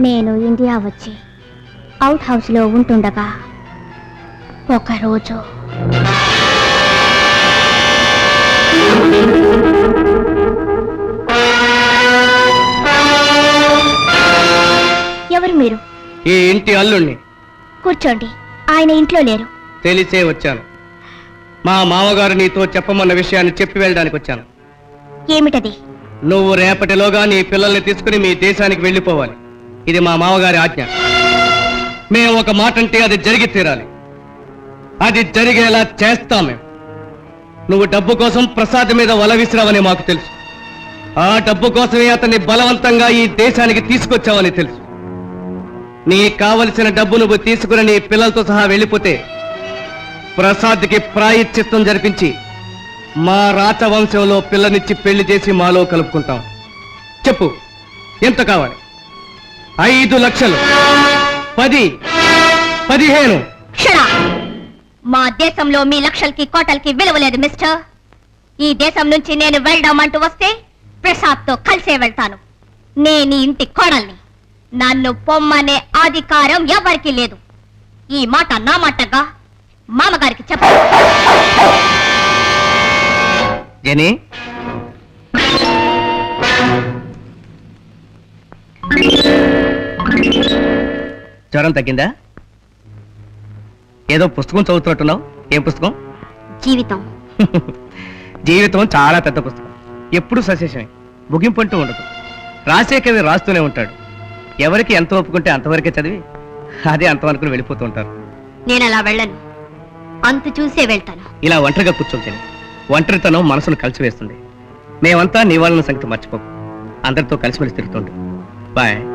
నేను ఇండియా వచ్చి అవుట్ హౌస్లో ఉంటుండగా ఒకరోజు ఎవరు మీరు? ఈ ఇంటి అల్లుణ్ణి. కూర్చోండి. ఆయన ఇంట్లో లేరు. తెలిసే వచ్చాను. మా మామగారు నీతో చెప్పమన్న విషయాన్ని చెప్పి వెళ్ళడానికి వచ్చాను. ఏమిటది? నువ్వు రేపటిలోగా నీ పిల్లల్ని తీసుకుని మీ దేశానికి వెళ్ళిపోవాలి. ఇది మా మామగారి ఆజ్ఞ. మేము ఒక మాట అంటే అది జరిగి తీరాలి. అది జరిగేలా చేస్తాం మేము. నువ్వు డబ్బు కోసం ప్రసాద్ మీద వల విసిరావని మాకు తెలుసు. ఆ డబ్బు కోసమే అతన్ని బలవంతంగా ఈ దేశానికి తీసుకొచ్చావని తెలుసు. నీ కావలసిన డబ్బు నువ్వు తీసుకుని నీ పిల్లలతో సహా వెళ్ళిపోతే ప్రసాద్కి ప్రాయశ్చిత్తం జరిపించి మా రాచవంశంలో పిల్లనిచ్చి పెళ్ళి చేసి మాలో కలుపుకుంటాం. చెప్పు ఎంత కావాలి? ఐదు లక్షలు. పది. పదిహేను. క్షణా! మా దేశంలో మీ లక్షలకి కోటలకి విలువ లేదు మిస్టర్. ఈ దేశం నుంచి నేను వెళ్ళడం అంటూ వస్తే ప్రసాద్తో కలిసే వెళ్తాను. నేను ఇంటి కోడల్ని. నన్ను పొమ్మనే అధికారం ఎవరికీ లేదు. ఈ మాట నా మాటగా మామగారికి చెప్ప. జని జ్వరం తగ్గిందా? ఏదో పుస్తకం చదువుతున్నట్టున్నావు? ఏం పుస్తకం? జీవితం. జీవితం చాలా పెద్ద పుస్తకం. ఎప్పుడు సశేషమే. ముగింపు అంటూ ఉండదు. రాసే కవి రాస్తూనే ఉంటాడు. ఎవరికి ఎంత ఒప్పుకుంటే అంతవరకే చదివి అదే అంతవరకు వెళ్ళిపోతూ ఉంటారు. నేను అలా వెళ్ళను. అంతు చూసే వెళ్తాను. ఇలా ఒంటరిగా కూర్చోండి ఒంటరితనం మనసును కలిసివేస్తుంది. మేమంతా నీ వాళ్ళ సంగతి మర్చిపోకు. అందరితో కలిసిమెలిసి తిరుగుతుంటాం బాయ్.